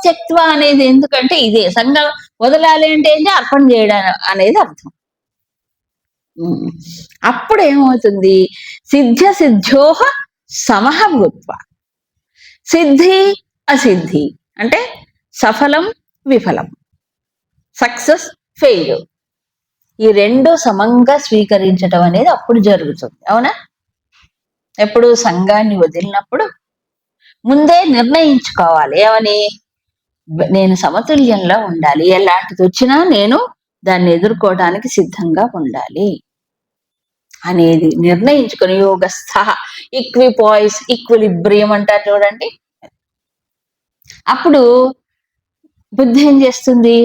ఇక్కడ త్యక్వ అనేది ఎందుకంటే ఇదే. సంఘం వదలాలి అంటే ఏంటి? అర్పణ చేయడం అనేది అర్థం. అప్పుడు ఏమవుతుంది? సిద్ధ సిద్ధ్యోహ సమహభూత్వ సిద్ధి అసిద్ధి. అంటే సఫలం విఫలం. Success fail. ఈ రెండు సమంగా స్వీకరించడం అనేది అప్పుడు జరుగుతుంది. అవునా? ఎప్పుడు సంఘాన్ని వదిలినప్పుడు. ముందే నిర్ణయించుకోవాలి. ఏమని? నేను సమతుల్యంలో ఉండాలి. ఎలాంటిది వచ్చినా నేను దాన్ని ఎదుర్కోవడానికి సిద్ధంగా ఉండాలి. అనేది నిర్ణయించుకుని యోగస్థ ఈక్విపాయిస్ ఈక్విలిబ్రియం అంటారు చూడండి. అప్పుడు బుద్ధి ఏం చేస్తుంది?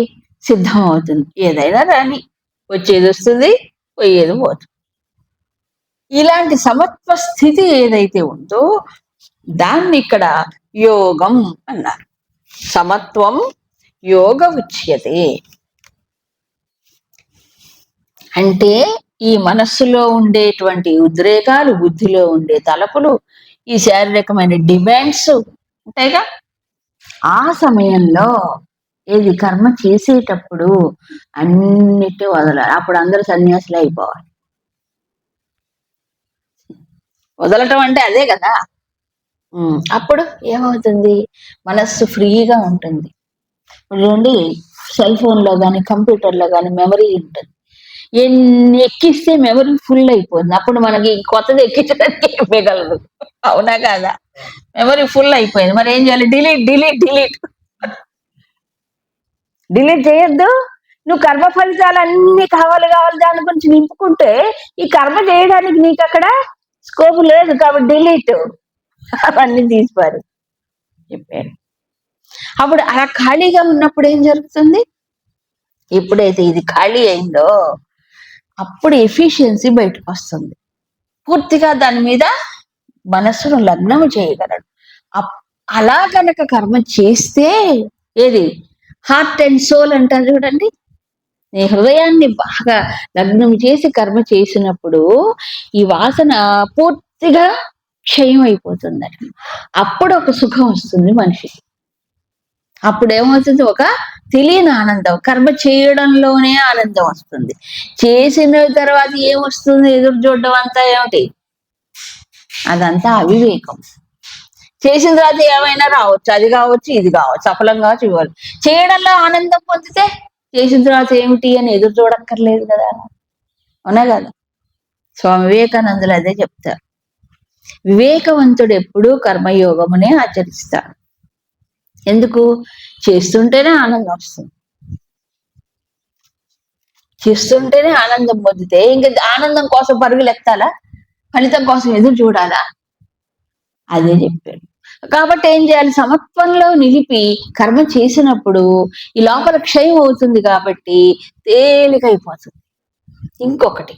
సిద్ధం అవుతుంది. ఏదైనా రాని వచ్చేది వస్తుంది పోయేది పోతుంది. ఇలాంటి సమత్వ స్థితి ఏదైతే ఉందో దాన్ని ఇక్కడ యోగం అన్నారు. సమత్వం యోగ ఉచ్యతే అంటే ఈ మనస్సులో ఉండేటువంటి ఉద్రేకాలు బుద్ధిలో ఉండే తలపులు ఈ శారీరకమైన డిమాండ్స్ ఉంటాయిగా? ఆ సమయంలో ఏది కర్మ చేసేటప్పుడు అన్నిటి వదలాలి. అప్పుడు అందరూ సన్యాసులు అయిపోవాలి. వదలటం అంటే అదే కదా? అప్పుడు ఏమవుతుంది? మనస్సు ఫ్రీగా ఉంటుంది. ఇప్పుడు చూడండి సెల్ ఫోన్లో కానీ కంప్యూటర్లో కానీ మెమరీ ఉంటుంది. ఎన్ని ఎక్కిస్తే మెమరీ ఫుల్ అయిపోతుంది. అప్పుడు మనకి కొత్తది ఎక్కించడానికి ఇవ్వగలదు అవునా కాదా? మెమరీ ఫుల్ అయిపోయింది. మరి ఏం చేయాలి? Delete delete delete. డిలీట్ చేయొద్దు. నువ్వు కర్మ ఫలితాలు అన్ని కావాలి కావాలి దాని గురించి నింపుకుంటే ఈ కర్మ చేయడానికి నీకు అక్కడ స్కోప్ లేదు కాబట్టి డిలీట్. అవన్నీ తీసిపారు. చెప్పారు. అప్పుడు అలా ఖాళీగా ఉన్నప్పుడు ఏం జరుగుతుంది? ఎప్పుడైతే ఇది ఖాళీ అయిందో అప్పుడు ఎఫిషియన్సీ బయటకు వస్తుంది. పూర్తిగా దాని మీద మనస్సును లగ్నం చేయగలడు. అప్- అలా కనుక కర్మ చేస్తే ఏది? హార్ట్ అండ్ సోల్ అంటారు చూడండి. నీ హృదయాన్ని బాగా లగ్నం చేసి కర్మ చేసినప్పుడు ఈ వాసన పూర్తిగా క్షయం అయిపోతుంది అప్పుడు ఒక సుఖం వస్తుంది మనిషికి. అప్పుడు ఏమవుతుంది ఒక తెలియని ఆనందం కర్మ చేయడంలోనే ఆనందం వస్తుంది. చేసిన తర్వాత ఏం వస్తుంది? ఎదురు చూడడం అంతా ఏమిటి? అదంతా అవివేకం. చేసిన తర్వాత ఏమైనా రావచ్చు. అది కావచ్చు ఇది కావచ్చు. సఫలం కావచ్చు ఇవ్వాలి. చేయడంలో ఆనందం పొందితే చేసిన తర్వాత ఏమిటి అని ఎదురు చూడక్కర్లేదు కదా. అవునా కదా? స్వామి వివేకానందులు అదే చెప్తారు. వివేకవంతుడు ఎప్పుడూ కర్మయోగమునే ఆచరిస్తాడు. ఎందుకు? చేస్తుంటేనే ఆనందం వస్తుంది. చేస్తుంటేనే ఆనందం పొందితే ఇంకా ఆనందం కోసం పరుగులు ఎత్తాలా ఫలితం కోసం ఎదురు చూడాలా? అదే చెప్పాడు. కాబట్టి ఏం చేయాలి? సమత్వంలో నిలిపి కర్మ చేసినప్పుడు ఈ లోపల క్షయం అవుతుంది కాబట్టి తేలికైపోతుంది. ఇంకొకటి.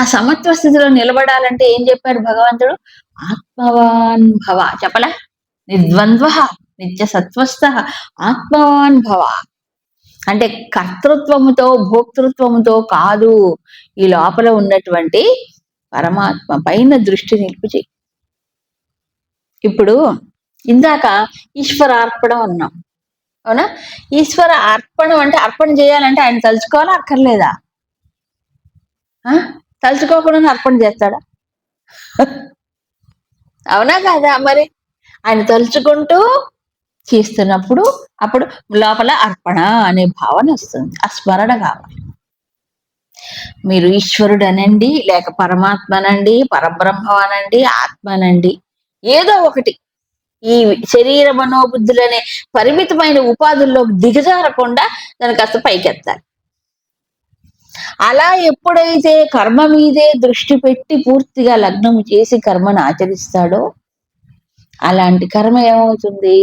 ఆ సమత్వ స్థితిలో నిలబడాలంటే ఏం చెప్పాడు భగవంతుడు? ఆత్మవాన్ భవ. చెప్పలే? నిర్ద్వంద్వ నిత్య సత్వస్థ ఆత్మవాన్ భవ. అంటే కర్తృత్వముతో భోక్తృత్వముతో కాదు ఈ లోపల ఉన్నటువంటి పరమాత్మ పైన దృష్టి నిలిపిచి. ఇప్పుడు ఇందాక ఈశ్వర అర్పణం అన్నాం. అవునా? ఈశ్వర అర్పణం అంటే అర్పణ చేయాలంటే ఆయన తలుచుకోవాలా అక్కర్లేదా? ఆ? తలుచుకోకుండా అర్పణ చేస్తాడా? అవునా కాదా మరి? ఆయన తలుచుకుంటూ చేస్తున్నప్పుడు అప్పుడు లోపల అర్పణ అనే భావన వస్తుంది. ఆ స్మరణ కావాలి. మీరు ఈశ్వరుడు అనండి లేక పరమాత్మనండి పరబ్రహ్మ అనండి ఆత్మ అనండి ఏదో ఒకటి. ఈ శరీర మనోబుద్ధులనే పరిమితమైన ఉపాధుల్లోకి దిగజారకుండా దాని కాస్త పైకెత్తాలి. అలా ఎప్పుడైతే కర్మ మీదే దృష్టి పెట్టి పూర్తిగా లగ్నం చేసి కర్మను ఆచరిస్తాడో అలాంటి కర్మ ఏమవుతుంది?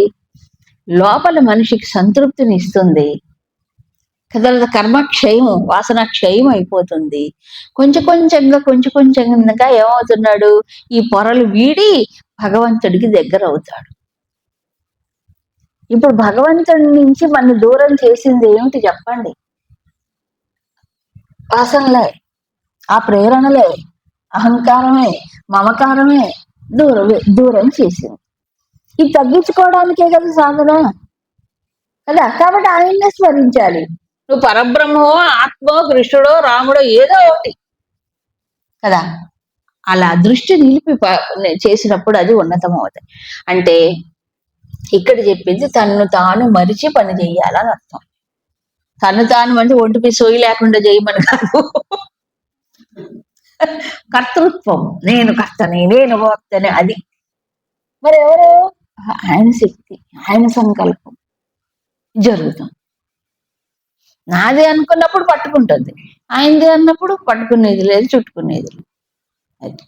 లోపల మనిషికి సంతృప్తిని ఇస్తుంది. కదా కర్మ క్షయం వాసన క్షయం అయిపోతుంది. కొంచెం కొంచెంగా కొంచెం కొంచెంగా ఏమవుతున్నాడు? ఈ పొరలు వీడి భగవంతుడికి దగ్గర అవుతాడు. ఇప్పుడు భగవంతుడి నుంచి మన దూరం చేసింది ఏమిటి చెప్పండి? వాసనలే ఆ ప్రేరణలే అహంకారమే మమకారమే దూరం దూరం చేసింది. ఇది తగ్గించుకోవడానికే కదా సాధన? కదా? కాబట్టి ఆయన్నే స్మరించాలి. నువ్వు పరబ్రహ్మో ఆత్మో కృష్ణుడో రాముడో ఏదో ఒకటి. కదా? అలా దృష్టి నిలిపి ప- చేసినప్పుడు అది ఉన్నతం అవుతాయి అంటే ఇక్కడ చెప్పింది తన్ను తాను మరిచి పని చేయాలని అర్థం. తను తాను అంటే ఒంటిపై సోయి లేకుండా చేయమని కాదు. కర్తృత్వం. నేను కర్తని నేను భోక్తని అది. మరి ఎవరు? ఆయన శక్తి ఆయన సంకల్పం జరుగుతుంది. నాది అనుకున్నప్పుడు పట్టుకుంటుంది. ఆయనది అన్నప్పుడు పట్టుకునేది లేదు చుట్టుకునేది లేదు. అది.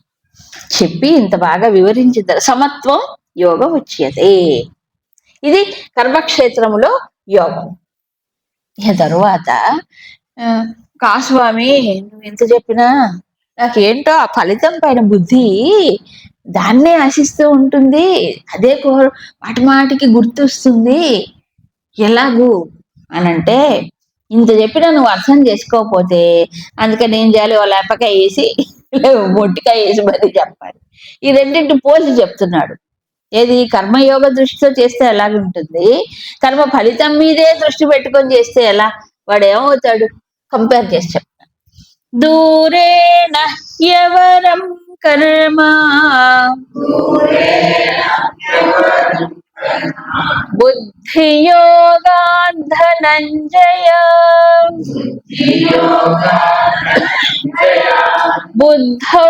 చెప్పి ఇంత బాగా వివరించిన సమత్వం యోగ ఉచ్యతే ఇది కర్మక్షేత్రములో యోగం. ఇక తరువాత కాస్వామి నువ్వు ఎంత చెప్పినా నాకేంటో ఆ ఫలితం పైన బుద్ధి దాన్నే ఆశిస్తూ ఉంటుంది. అదే కో మాటి మాటికి గుర్తొస్తుంది. ఎలాగూ? అని అంటే ఇంత చెప్పినా నువ్వు అర్థం చేసుకోకపోతే అందుకని ఏం చేయాలి వాళ్ళ లేపక వేసి మొట్టికాయ వేసి మరి చెప్పాలి. ఈ రెండింటి పోల్చి చెప్తున్నాడు. ఏది? కర్మయోగ దృష్టితో చేస్తే ఎలాగుంటుంది? కర్మ ఫలితం మీదే దృష్టి పెట్టుకొని చేస్తే ఎలా? వాడు ఏమవుతాడు కంపేర్ చేసి చెప్తాను దూరేణ ఎవరం కర్మ. బుద్ధియోగాధనంజయ. బుద్ధౌ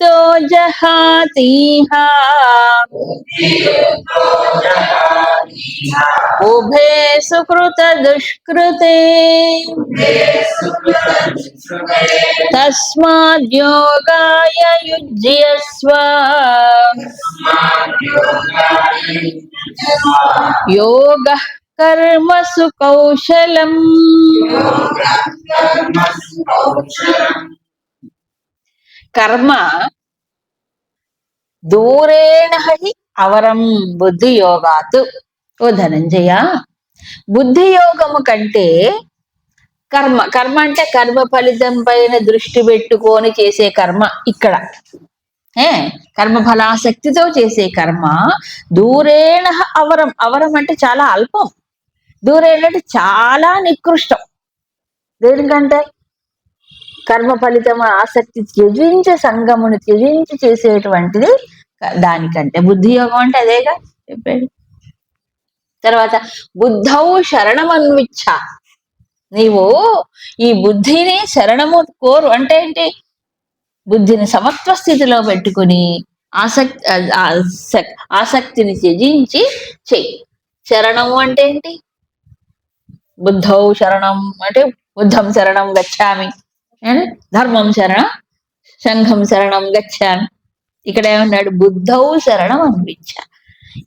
ఫలహేతవః బుద్ధియుక్తో జహాతీహ ఉభే సుకృత దుష్కృతే తస్మాద్యోగాయ యుజ్యస్వ యోగ కర్మసు కౌశలం కర్మ. దూరేణ హి అవరం బుద్ధి యోగాత్. ఓ ధనంజయ. బుద్ధి యోగము కంటే కర్మ కర్మ అంటే కర్మ ఫలితం పైన దృష్టి పెట్టుకొని చేసే కర్మ ఇక్కడ. ఏ? కర్మ ఫలాసక్తితో చేసే కర్మ. దూరేణ అవరం అవరం అంటే చాలా అల్పం. దూరేణ అంటే చాలా నికృష్టం. దేనికంటే? కర్మ ఫలితం ఆసక్తి త్యజించే సంగమును త్యజించి చేసేటువంటిది దానికంటే. బుద్ధి యోగం అంటే అదేగా చెప్పాడు తర్వాత బుద్ధౌ శరణమన్విచ్చ. నీవు ఈ బుద్ధిని శరణము కోరు అంటే ఏంటి? బుద్ధిని సమత్వ స్థితిలో పెట్టుకుని ఆసక్తి ఆసక్తిని త్యజించి చెయ్యి శరణము అంటే ఏంటి? బుద్ధౌ శరణం అంటే బుద్ధం శరణం గచ్చామి. ధర్మం శరణం సంఘం శరణం గచ్చాను ఇక్కడ ఏమన్నాడు? బుద్ధౌ శరణం అనిపించా.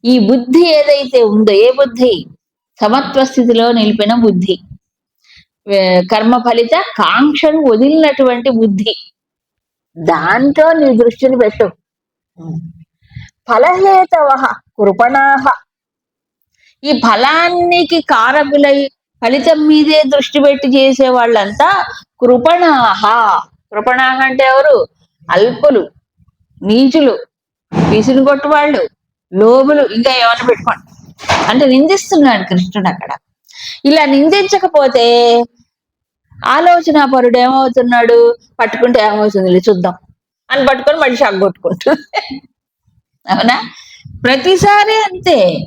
ఈ బుద్ధి ఏదైతే ఉందో ఏ బుద్ధి? సమత్వ స్థితిలో నిలిపిన బుద్ధి. కర్మ ఫలిత కాంక్షను వదిలినటువంటి బుద్ధి. దాంట్లో నీ దృష్టిని పెట్టు. ఫలహేతవ కృపణాహ. ఈ ఫలానికి కారకులై ఫలితం మీదే దృష్టి పెట్టి చేసే వాళ్ళంతా కృపణాహ. కృపణాహ అంటే ఎవరు? అల్పులు నీచులు విసురు కొట్టు వాళ్ళు లోబులు ఇంకా ఏమైనా పెట్టుకోండి. అంటే నిందిస్తున్నాడు కృష్ణుడు అక్కడ. ఇలా నిందించకపోతే ఆలోచన పరుడు ఏమవుతున్నాడు? పట్టుకుంటే ఏమవుతుంది? చూద్దాం. అని పట్టుకొని మళ్ళీ షాక్ కొట్టుకుంటుంది. అవునా? ప్రతిసారి అంతే.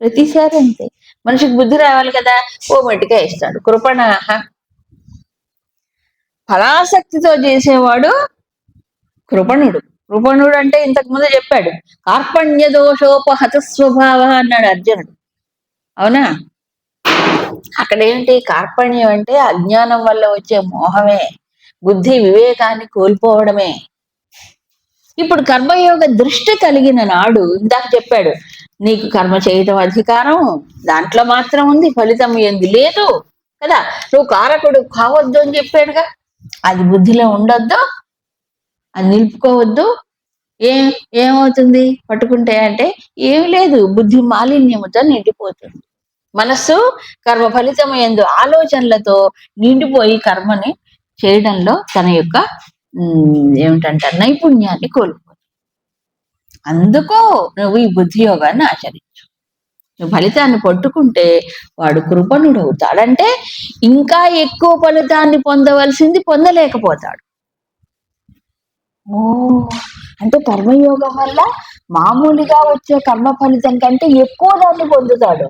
ప్రతిసారి అంతే. మనిషికి బుద్ధి రావాలి కదా? ఓ మట్టిగా ఇస్తాడు కృపణాహ ఫలాసక్తితో చేసేవాడు కృపణుడు. కృపణుడు అంటే ఇంతకు ముందు చెప్పాడు. కార్పణ్య దోషోపహత స్వభావ అన్నాడు అర్జునుడు. అవునా? అక్కడ ఏంటి? కార్పణ్యం అంటే అజ్ఞానం వల్ల వచ్చే మోహమే. బుద్ధి వివేకాన్ని కోల్పోవడమే. ఇప్పుడు కర్మయోగ దృష్టి కలిగిన నాడు ఇందాక చెప్పాడు నీకు కర్మ చేయటం అధికారం దాంట్లో మాత్రం ఉంది ఫలితం ఏంది? లేదు కదా? నువ్వు కారకుడు కావద్దు అని చెప్పాడుగా. అది బుద్ధిలో ఉండొద్దు అది నిలుపుకోవద్దు. ఏం ఏమవుతుంది? పట్టుకుంటే అంటే ఏం లేదు బుద్ధి మాలిన్యముతో నిండిపోతుంది. మనస్సు కర్మ ఫలితం ఎందు ఆలోచనలతో నిండిపోయి కర్మని చేయడంలో తన యొక్క ఏమిటంటారు? నైపుణ్యాన్ని కోల్పోతుంది. అందుకో నువ్వు ఈ బుద్ధి యోగాన్ని ఆచరించు. నువ్వు ఫలితాన్ని పట్టుకుంటే వాడు కృపణుడు అవుతాడంటే ఇంకా ఎక్కువ ఫలితాన్ని పొందవలసింది పొందలేకపోతాడు. ఓ అంటే కర్మయోగం వల్ల మామూలుగా వచ్చే కర్మ ఫలితం కంటే ఎక్కువ దాన్ని పొందుతాడు.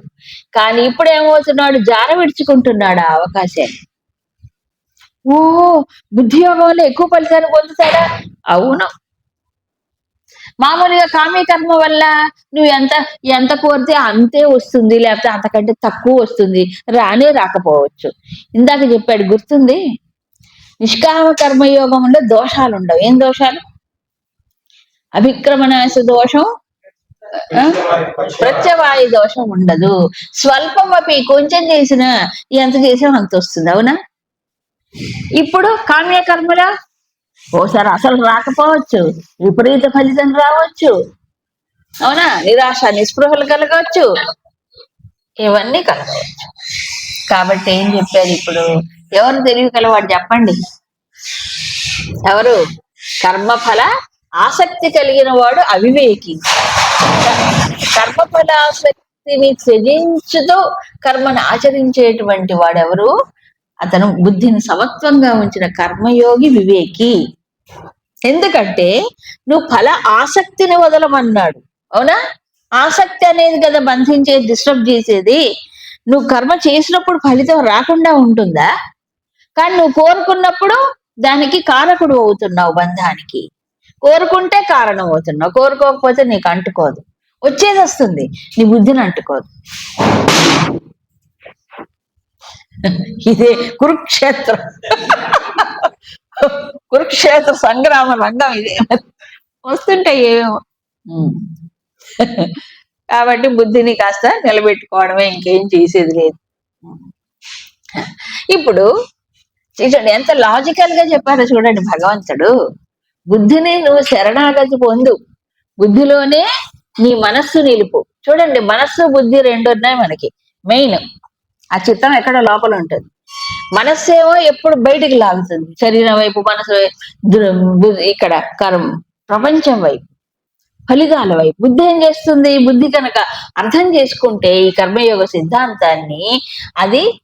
కానీ ఇప్పుడు ఏమవుతున్నాడు? జార విడుచుకుంటున్నాడు ఆ అవకాశాన్ని. ఓ బుద్ధి యోగం వల్ల ఎక్కువ ఫలితాన్ని పొందుతాడా? అవును. మామూలుగా కామ్య కర్మ వల్ల నువ్వు ఎంత ఎంత కోరితే అంతే వస్తుంది లేకపోతే అంతకంటే తక్కువ వస్తుంది రానే రాకపోవచ్చు. ఇందాక చెప్పాడు గుర్తుంది? నిష్కామ కర్మయోగంలో దోషాలు ఉండవు. ఏం దోషాలు? అభిక్రమణాశ దోషం ఆ? ప్రత్యవాయు దోషం ఉండదు. స్వల్పం అవి కొంచెం చేసిన ఎంత చేసినా అంత వస్తుంది అవునా? ఇప్పుడు కామ్యకర్మల ఓసారి అసలు రాకపోవచ్చు. విపరీత ఫలితం రావచ్చు. అవునా? నిరాశ నిస్పృహలు కలగవచ్చు. ఇవన్నీ కలగవచ్చు. కాబట్టి ఏం చెప్పారు ఇప్పుడు? ఎవరు తెలివి కలవాడు చెప్పండి. ఎవరు? కర్మఫల ఆసక్తి కలిగిన వాడు అవివేకి. కర్మఫల ఆసక్తిని త్యజించుతూ కర్మను ఆచరించేటువంటి వాడెవరు? అతను బుద్ధిని సమత్వంగా ఉంచిన కర్మయోగి వివేకి. ఎందుకంటే నువ్వు ఫల ఆసక్తిని వదలమన్నాడు. అవునా? ఆసక్తి అనేది కదా బంధించేది డిస్టర్బ్ చేసేది. నువ్వు కర్మ చేసినప్పుడు ఫలితం రాకుండా ఉంటుందా? కానీ నువ్వు కోరుకున్నప్పుడు దానికి కారకుడు అవుతున్నావు బంధానికి. కోరుకుంటే కారణం అవుతున్నావు. కోరుకోకపోతే నీకు అంటుకోదు. వచ్చేది వస్తుంది. నీ బుద్ధిని అంటుకోదు. ఇదే కురుక్షేత్రం. కురుక్షేత్ర సంగ్రామ రంగం ఇదే. వస్తుంటాయి ఏమేమో. కాబట్టి బుద్ధిని కాస్త నిలబెట్టుకోవడమే ఇంకేం చేసేది లేదు. ఇప్పుడు చూడండి ఎంత లాజికల్గా చెప్పారో చూడండి భగవంతుడు. బుద్ధిని నువ్వు శరణాగతి పొందు. బుద్ధిలోనే నీ మనస్సు నిలుపు. చూడండి మనస్సు బుద్ధి రెండు ఉన్నాయి మనకి. మెయిన్ ఆ చిత్తం ఎక్కడ లోపల ఉంటుంది? మనస్సు ఏమో ఎప్పుడు బయటికి లాగుతుంది. శరీరం వైపు మనసు ఇక్కడ కర్మ. ప్రపంచం వైపు. ఫలితాల వైపు. బుద్ధి ఏం చేస్తుంది? బుద్ధి కనుక అర్థం చేసుకుంటే ఈ కర్మయోగ సిద్ధాంతాన్ని అది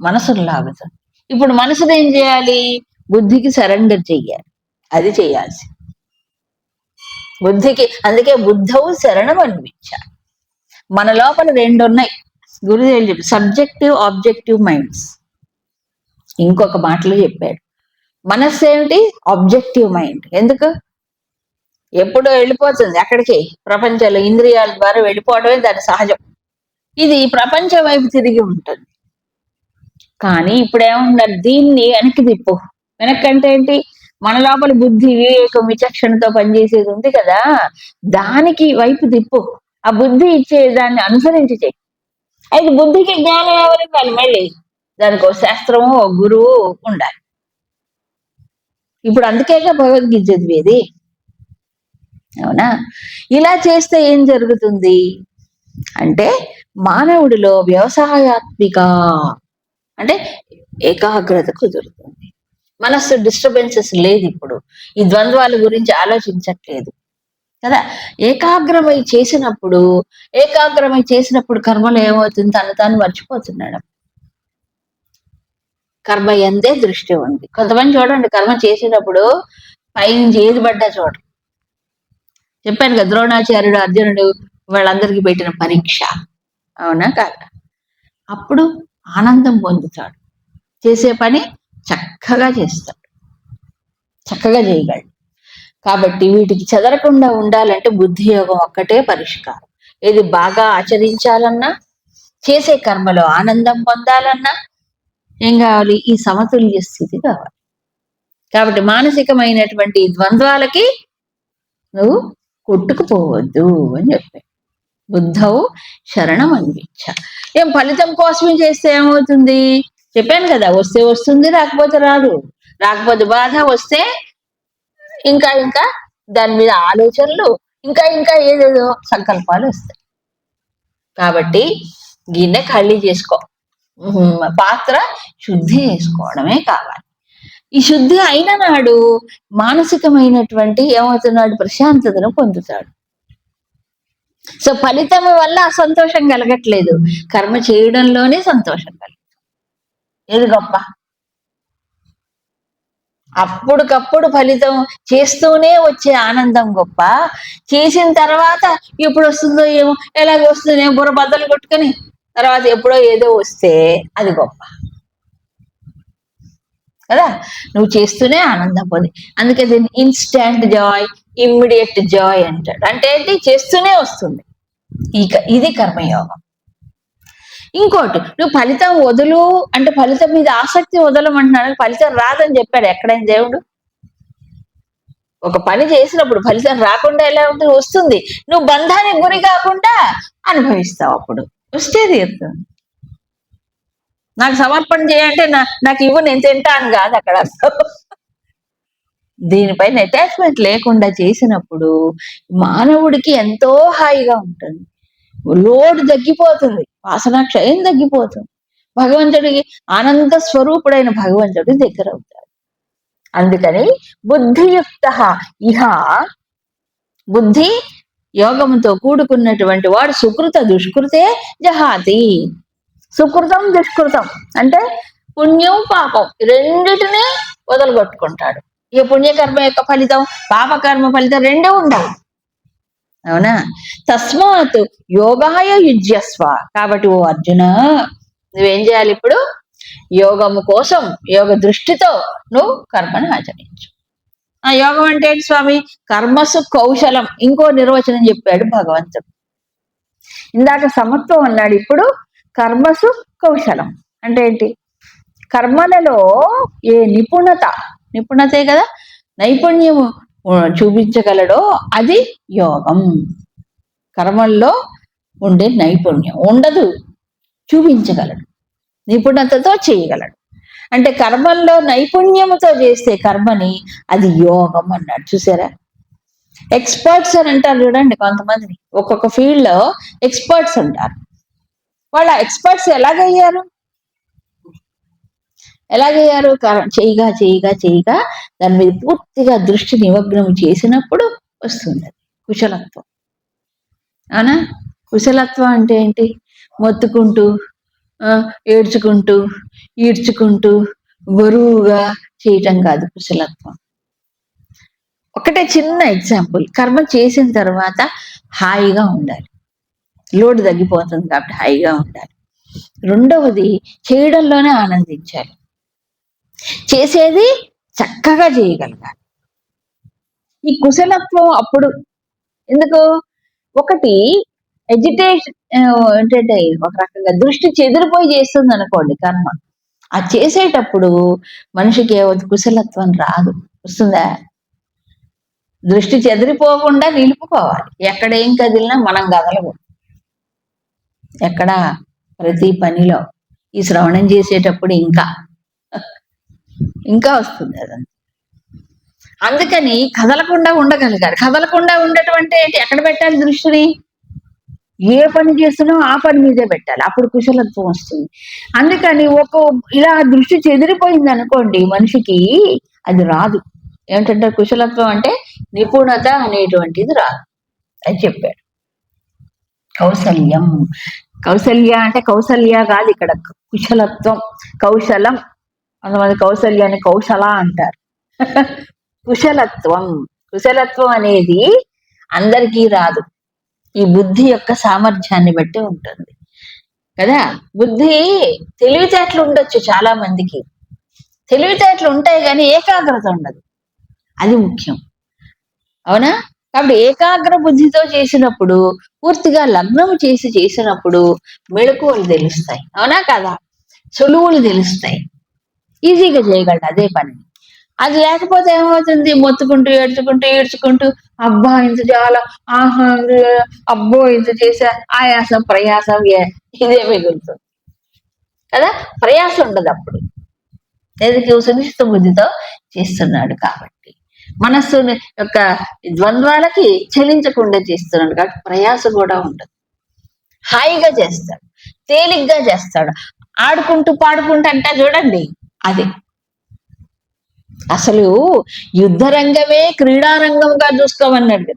మనసును లాగుతుంది. ఇప్పుడు మనసును ఏం చేయాలి? బుద్ధికి సరెండర్ చెయ్యాలి. అది చేయాల్సి. బుద్ధికి అందుకే బుద్ధవు శరణం అనిపించాలి. మన లోపల రెండు ఉన్నాయి గురుదేవులు చెప్పి సబ్జెక్టివ్ ఆబ్జెక్టివ్ మైండ్స్ ఇంకొక మాటలో చెప్పాడు. మనస్సు ఏమిటి? ఆబ్జెక్టివ్ మైండ్ ఎందుకు? ఎప్పుడో వెళ్ళిపోతుంది అక్కడికి. ప్రపంచంలో ఇంద్రియాల ద్వారా వెళ్ళిపోవడమే దాని సహజం. ఇది ప్రపంచం వైపు తిరిగి ఉంటుంది. కానీ ఇప్పుడు ఏమన్నారు దీన్ని వెనక్కి తిప్పు. వెనక్కి అంటే ఏంటి? మన లోపల బుద్ధి వివేకం విచక్షణతో పనిచేసేది ఉంది కదా. దానికి వైపు తిప్పు. ఆ బుద్ధి ఇచ్చే దాన్ని అనుసరించి చెయ్యి. అయితే బుద్ధికి జ్ఞానం ఎవరు ఇవ్వాలి మళ్ళీ దానికి ఒక శాస్త్రము ఒక గురువు ఉండాలి. ఇప్పుడు అందుకేగా భగవద్గీత చదివేది. అవునా? ఇలా చేస్తే ఏం జరుగుతుంది? అంటే మానవుడిలో వ్యవసాయాత్మిక అంటే ఏకాగ్రత కుదురుతుంది. మనస్సు డిస్టర్బెన్సెస్ లేదు ఇప్పుడు. ఈ ద్వంద్వాల గురించి ఆలోచించట్లేదు. కదా? ఏకాగ్రమై చేసినప్పుడు ఏకాగ్రమై చేసినప్పుడు కర్మలు ఏమవుతుంది? తను తాను మర్చిపోతున్నాడు. కర్మ ఎందే దృష్టి ఉంది. కొంతమంది చూడండి కర్మ చేసేటప్పుడు పైనుంచి ఏది పడ్డా చూడండి చెప్పాను కదా ద్రోణాచార్యుడు అర్జునుడు వాళ్ళందరికీ పెట్టిన పరీక్ష. అవునా కాదు? అప్పుడు ఆనందం పొందుతాడు. చేసే పని చక్కగా చేస్తాడు. చక్కగా చేయగలడు. కాబట్టి వీటికి చెదరకుండా ఉండాలంటే బుద్ధి యోగం ఒక్కటే పరిష్కారం. ఇది బాగా ఆచరించాలన్నా చేసే కర్మలో ఆనందం పొందాలన్నా ఏం కావాలి? ఈ సమతుల్య స్థితి కావాలి. కాబట్టి మానసికమైనటువంటి ద్వంద్వాలకి నువ్వు కొట్టుకుపోవద్దు అని చెప్పాడు బుద్ధవు శరణం అనిపించ ఏం ఫలితం కోసమే చేస్తే ఏమవుతుంది? చెప్పాను కదా వస్తే వస్తుంది రాకపోతే రాదు. రాకపోతే బాధ వస్తే ఇంకా ఇంకా దాని మీద ఆలోచనలు ఇంకా ఇంకా ఏదేదో సంకల్పాలు వస్తాయి. కాబట్టి గిన్నె ఖాళీ చేసుకో. పాత్ర శుద్ధి చేసుకోవడమే కావాలి. ఈ శుద్ధి అయిన నాడు మానసికమైనటువంటి ఏమవుతున్నాడు? ప్రశాంతతను పొందుతాడు. సో ఫలితం వల్ల అసంతోషం కలగట్లేదు. కర్మ చేయడంలోనే సంతోషం కలుగుతుంది. ఏది గొప్ప? అప్పుడుకప్పుడు ఫలితం చేస్తూనే వచ్చే ఆనందం గొప్ప. చేసిన తర్వాత ఎప్పుడు వస్తుందో ఏమో ఎలాగ వస్తుందో ఏమో బుర్ర బద్దలు కొట్టుకొని తర్వాత ఎప్పుడో ఏదో వస్తే అది గొప్ప. కదా? నువ్వు చేస్తూనే ఆనందం పొంది. అందుకే దీన్ని ఇన్స్టాంట్ జాయ్ ఇమ్మీడియట్ జాయ్ అంటాడు అంటే ఏంటి? చేస్తూనే వస్తుంది. ఇక ఇది కర్మయోగం. ఇంకోటి నువ్వు ఫలితం వదులు అంటే ఫలితం మీద ఆసక్తి వదలమంటున్నాడు ఫలితం రాదని చెప్పాడు ఎక్కడైనా దేవుడు? ఒక పని చేసినప్పుడు ఫలితం రాకుండా ఎలా ఉంటుంది వస్తుంది. నువ్వు బంధానికి గురి కాకుండా అనుభవిస్తావు అప్పుడు. వస్తే తీరుతుంది. నాకు సమర్పణ చేయంటే నా నాకు ఇవ్వు నేను తింటాను కాదు అక్కడ. దీనిపైన అటాచ్మెంట్ లేకుండా చేసినప్పుడు మానవుడికి ఎంతో హాయిగా ఉంటుంది. లోడ్ తగ్గిపోతుంది వాసన క్షయం తగ్గిపోతుంది. భగవంతుడికి ఆనంద స్వరూపుడైన భగవంతుడి దగ్గర అవుతాడు అందుకని బుద్ధియుక్త ఇహ బుద్ధి యోగముతో కూడుకున్నటువంటి వాడు సుకృత దుష్కృతే జహాతి. సుకృతం దుష్కృతం అంటే పుణ్యం పాపం రెండిటినే వదలగొట్టుకుంటాడు. ఈ పుణ్యకర్మ యొక్క ఫలితం పాపకర్మ ఫలితం రెండే ఉండవు అవునా? తస్మాత్ యోగాయ యుజ్యస్వ. కాబట్టి ఓ అర్జున నువ్వేం చేయాలి ఇప్పుడు? యోగము కోసం యోగ దృష్టితో నువ్వు కర్మను ఆచరించు. ఆ యోగం అంటే ఏంటి స్వామి? కర్మసు కౌశలం. ఇంకో నిర్వచనం చెప్పాడు భగవంతుడు. ఇందాక సమత్వం అన్నాడు ఇప్పుడు కర్మసు కౌశలం. అంటే ఏంటి? కర్మలలో ఏ నిపుణత నిపుణతే కదా? నైపుణ్యము చూపించగలడో అది యోగం. కర్మల్లో ఉండే నైపుణ్యం. ఉండదు. చూపించగలడు. నిపుణతతో చేయగలడు. అంటే కర్మల్లో నైపుణ్యముతో చేస్తే కర్మని అది యోగం అన్నాడు. చూసారా? ఎక్స్పర్ట్స్ అని అంటారు చూడండి కొంతమందిని. ఒక్కొక్క ఫీల్డ్లో ఎక్స్పర్ట్స్ అంటారు వాళ్ళ ఎక్స్పర్ట్స్ ఎలాగయ్యారు? ఎలా కర- చేయగా చేయగా చేయగా దాని మీద పూర్తిగా దృష్టి నిమగ్నం చేసినప్పుడు వస్తుంది. అది కుశలత్వం. అవునా? కుశలత్వం అంటే ఏంటి? మొత్తుకుంటూ ఏడ్చుకుంటూ ఈడ్చుకుంటూ బరువుగా చేయటం కాదు కుశలత్వం. ఒకటే చిన్న ఎగ్జాంపుల్. కర్మ చేసిన తర్వాత హాయిగా ఉండాలి. లోడ్ తగ్గిపోతుంది కాబట్టి హాయిగా ఉండాలి. రెండవది చేయడంలోనే ఆనందించాలి. చేసేది చక్కగా చేయగలగాలి. ఈ కుశలత్వం అప్పుడు ఎందుకు? ఒకటి ఎజిటేషన్ ఏంటంటే ఒక రకంగా దృష్టి చెదిరిపోయి చేస్తుంది అనుకోండి కర్మ. ఆ చేసేటప్పుడు మనిషికి ఏవద్దు కుశలత్వం రాదు. వస్తుందా? దృష్టి చెదిరిపోకుండా నిలుపుకోవాలి. ఎక్కడ ఏం కదిలినా మనం కదలము. ఎక్కడ? ప్రతి పనిలో. ఈ శ్రవణం చేసేటప్పుడు ఇంకా. ఇంకా వస్తుంది అదంతా. అందుకని కదలకుండా ఉండగలిగారు కదలకుండా ఉండటం ఏంటి? ఎక్కడ పెట్టాలి దృష్టిని? ఏ పని చేస్తున్నావు ఆ పని మీదే పెట్టాలి. అప్పుడు కుశలత్వం వస్తుంది. అందుకని ఒక ఇలా దృష్టి చెదిరిపోయింది అనుకోండి మనిషికి అది రాదు. ఏమిటంటే కుశలత్వం అంటే నిపుణత అనేటువంటిది రాదు. అని చెప్పాడు. కౌసల్యం కౌశల్య అంటే కౌసల్య కాదు ఇక్కడ. కుశలత్వం. కౌశలం. కొంతమంది కౌశల్యాన్ని కౌశల అంటారు. కుశలత్వం. కుశలత్వం అనేది అందరికీ రాదు. ఈ బుద్ధి యొక్క సామర్థ్యాన్ని బట్టి ఉంటుంది. కదా? బుద్ధి తెలివితేటలు ఉండొచ్చు చాలా మందికి తెలివితేటలు ఉంటాయి కానీ ఏకాగ్రత ఉండదు. అది ముఖ్యం. అవునా? కాబట్టి ఏకాగ్ర బుద్ధితో చేసినప్పుడు పూర్తిగా లగ్నం చేసి చేసినప్పుడు మెళకువలు తెలుస్తాయి. అవునా కదా? సులువులు తెలుస్తాయి. ఈజీగా చేయగలడు అదే పని. అది లేకపోతే ఏమవుతుంది? మొత్తుకుంటూ ఏడ్చుకుంటూ ఏడ్చుకుంటూ అబ్బా ఇంత చాలా ఆహా అబ్బో ఇంత చేసా ఆయాసం ప్రయాసం ఇదే మిగులుతుంది. కదా? ప్రయాసం ఉండదు అప్పుడు. ఎందుకు సునిశ్చిత బుద్ధితో చేస్తున్నాడు కాబట్టి. మనస్సు యొక్క ద్వంద్వాలకి చలించకుండా చేస్తున్నాడు కాబట్టి ప్రయాస కూడా ఉండదు. హాయిగా చేస్తాడు. తేలిగ్గా చేస్తాడు. ఆడుకుంటూ పాడుకుంటూ అంటా చూడండి అది. అసలు యుద్ధ రంగమే క్రీడారంగంగా చూసుకోమన్నాడు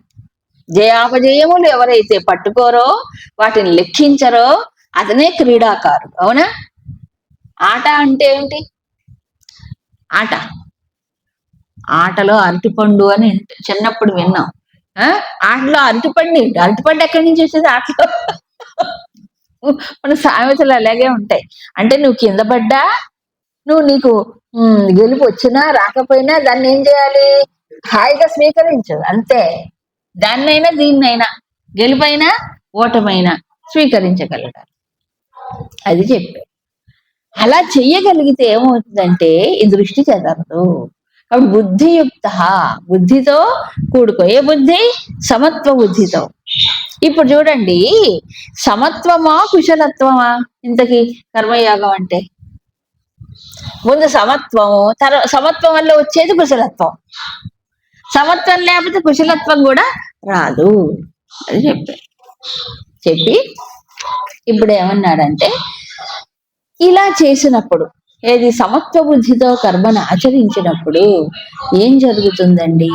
జయాపజయములు ఎవరైతే పట్టుకోరో వాటిని లెక్కించరో అతనే క్రీడాకారుడు. అవునా? ఆట అంటే ఏంటి ఆట. ఆటలో అరటిపండు అని చిన్నప్పుడు విన్నాం. ఆ? ఆటలో అరటిపండు ఏంటి? అరటిపండు ఎక్కడి నుంచి వచ్చేది ఆటలో? మన సామెతలు అలాగే ఉంటాయి. అంటే నువ్వు కింద పడ్డా నువ్వు నీకు గెలుపు వచ్చినా రాకపోయినా దాన్ని ఏం చేయాలి? హాయిగా స్వీకరించు అంతే. దాన్నైనా దీన్నైనా గెలుపైనా ఓటమైనా స్వీకరించగలగాలి. అది చెప్పాడు అలా చెయ్యగలిగితే ఏమవుతుందంటే ఈ దృష్టి చెదరదు. కాబట్టి బుద్ధియుక్త బుద్ధితో కూడుకో ఏ బుద్ధి సమత్వ బుద్ధితో. ఇప్పుడు చూడండి సమత్వమా కుశలత్వమా? ఇంతకీ కర్మయోగం అంటే? ముందు సమత్వము తర్వాత సమత్వం వల్ల వచ్చేది కుశలత్వం. సమత్వం లేకపోతే కుశలత్వం కూడా రాదు అని చెప్పారు. చెప్పి ఇప్పుడు ఏమన్నాడంటే ఇలా చేసినప్పుడు ఏది సమత్వ బుద్ధితో కర్మను ఆచరించినప్పుడు ఏం జరుగుతుందండి?